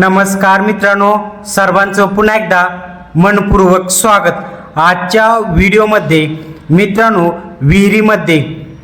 नमस्कार मित्रांनो सर्वांचं पुन्हा एकदा मनपूर्वक स्वागत. आजच्या व्हिडिओमध्ये मित्रांनो विहिरीमध्ये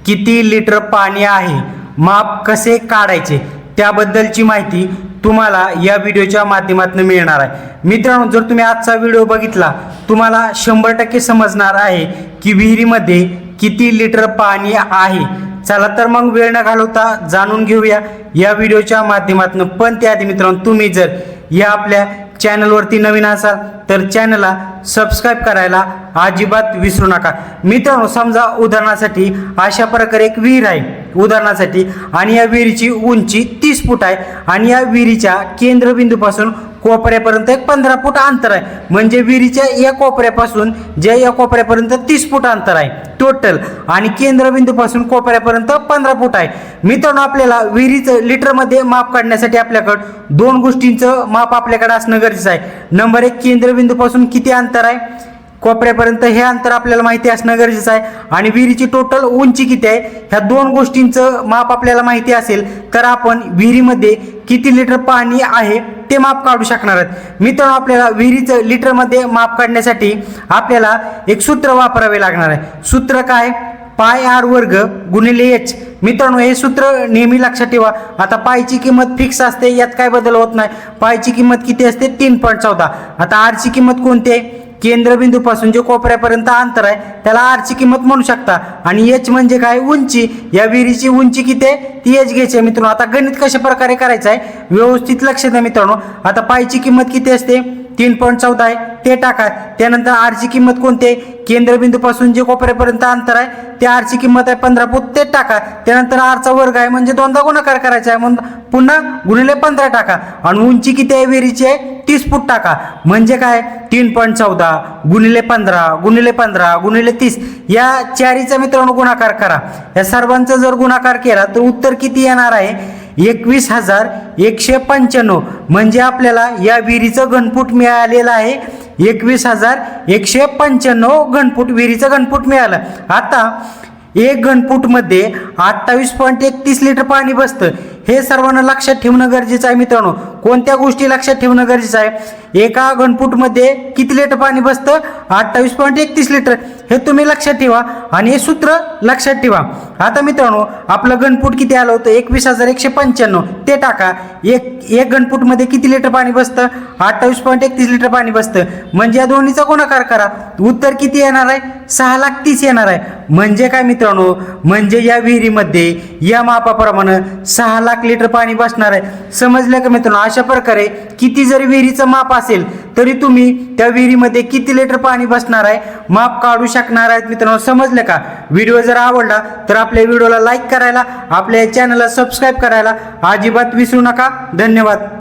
किती लिटर पाणी आहे माप कसे काढायचे त्याबद्दलची माहिती तुम्हाला या व्हिडिओच्या माध्यमातून मिळणार आहे. मित्रांनो जर तुम्ही आजचा व्हिडिओ बघितला तुम्हाला शंभर टक्के समजणार आहे की विहिरीमध्ये किती लिटर पाणी आहे? चला तर मग वेळ न घालवता जाणून घेऊया. या व्हिडिओच्या माध्यमातून पण त्याआधी मित्रांनो तुम्ही जर या आपल्या चॅनलवरती नवीन असाल तर चॅनलला सबस्क्राईब करायला अजिबात विसरू नका. मित्रांनो समजा उदाहरणासाठी अशा प्रकारे एक विहीर आहे. उदाहरणासाठी आणि या विहिरीची उंची तीस फूट आहे. आणि या विहिरीच्या केंद्रबिंदूपासून कोपऱ्यापर्यंत एक पंधरा फूट अंतर आहे. म्हणजे विहिरीच्या या कोपऱ्यापासून जे या कोपऱ्यापर्यंत तीस फूट अंतर आहे टोटल आणि केंद्रबिंदूपासून कोपऱ्यापर्यंत पंधरा फूट आहे. मित्रांनो आपल्याला विहिरीचं लिटरमध्ये माप काढण्यासाठी आपल्याकडं दोन गोष्टींचं माप आपल्याकडे असणं गरजेचं आहे. नंबर एक केंद्रबिंदूपासून किती अंतर आहे? कोपऱ्यापर्यंत हे अंतर आपल्याला माहिती असणं गरजेचं आहे. आणि विहिरीची टोटल उंची किती आहे? ह्या दोन गोष्टींचं माप आपल्याला माहिती असेल तर आपण विहिरीमध्ये किती लिटर पाणी आहे ते माप काढू शकणार आहेत. मित्रांनो आपल्याला विहिरीचं लिटरमध्ये माप काढण्यासाठी आपल्याला एक सूत्र वापरावे लागणार आहे. सूत्र काय? पाय आर वर्ग गुणिले एच. मित्रांनो हे सूत्र नेहमी लक्षात ठेवा. आता पायची किंमत फिक्स असते यात काय बदल होत नाही. पायची किंमत किती असते? तीन पॉईंट चौदा. आता आरची किंमत कोणती आहे? केंद्रबिंदूपासून जे कोपऱ्यापर्यंत अंतर आहे त्याला आरची किंमत म्हणू शकता. आणि एच म्हणजे काय? उंची. या विहिरीची उंची किती आहे? ती एच घ्यायची आहे. मित्रांनो आता गणित कशा प्रकारे करायचं आहे? व्यवस्थित लक्ष द्या मित्रांनो. आता पायची किंमत किती असते? तीन पॉईंट चौदा आहे. ते टाका. त्यानंतर आरची किंमत कोणती आहे? केंद्रबिंदूपासून जे कोपऱ्यापर्यंत अंतर आहे त्या आरची किंमत आहे पंधरा फूट. ते टाका. त्यानंतर आरचा वर्ग आहे म्हणजे दोनदा गुणाकार करायचा आहे. म्हणून पुन्हा गुणिले पंधरा टाका. आणि उंची किती आहे? विहिरीची आहे तीस फूट टाका. म्हणजे काय? तीन पॉईंट चौदा. गुणिले पंधरा गुणिले पंधरा गुणिले तीस. या चारीचा मित्रांनो गुणाकार करा. या सर्वांचा जर गुणाकार केला तर उत्तर किती येणार आहे? एकवीस हजार एकशे पंच्याण्णव. म्हणजे आपल्याला या विहिरीचं घनफूट मिळालेलं आहे. एकवीस हजार एकशे पंच्याण्णव घनफूट विहिरीचं घनफूट मिळालं. आता एक घनफूटमध्ये अठ्ठावीस पॉईंट एकतीस लिटर पाणी बसतं. हे सर्वांना लक्षात ठेवणं गरजेचं आहे मित्रांनो. कोणत्या गोष्टी लक्षात ठेवणं गरजेचं आहे? एका घनफूटमध्ये किती लिटर पाणी बसतं? अठ्ठावीस पॉईंट एकतीस लिटर. हे तुम्ही लक्षात ठेवा आणि हे सूत्र लक्षात ठेवा. आता मित्रांनो आपलं घनफूट किती आलं होतं? एकवीस हजार एकशे पंच्याण्णव. ते टाका. एक एक घनफूटमध्ये किती लिटर पाणी बसतं? अठ्ठावीस पॉईंट एकतीस लिटर पाणी बसतं. म्हणजे या दोन्हीचा गुणाकार करा. उत्तर किती येणार आहे? सहा लाख तीस येणार आहे. म्हणजे काय मित्रांनो? म्हणजे या विहिरीमध्ये या मापाप्रमाणे सहा लाख लिटर पाणी बसणार आहे. समजलं का मित्रांनो? अशा प्रकारे किती जरी विहिरीचं माप असेल तरी तुम्ही त्या विहिरीमध्ये किती लिटर पाणी बसणार आहे माप काढू शकणार आहेत मित्रांनो. समजलं का? व्हिडिओ जर आवडला तर आपल्या व्हिडिओला लाईक करायला आपल्या चॅनलला सबस्क्राईब करायला अजिबात विसरू नका. धन्यवाद.